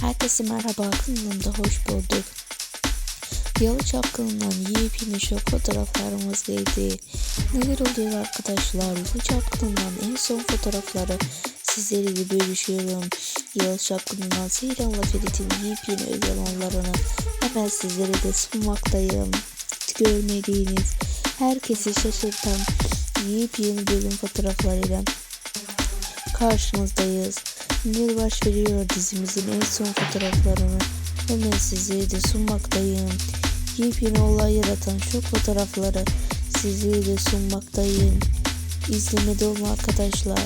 Herkese merhaba kanalımda hoş bulduk. Yalı Çapkını'ndan yepyeni şok fotoğraflarımız geldi. Neler oluyor arkadaşlar? Yalı Çapkını'ndan en son fotoğrafları sizlerle bölüşüyorum. Yalı Çapkını'ndan Seyran'la Ferit'in yepyeni özel anlarını hemen sizlere de sunmaktayım. Hiç görmediğiniz, herkesi şaşırtan yepyeni bölüm fotoğraflarıyla karşınızdayız. Neler baş veriyor dizimizin en son fotoğraflarını hemen sizlere de sunmaktayım. Yepyeni olay yaratan şok fotoğrafları sizlere de sunmaktayım. İzlemede olun arkadaşlar.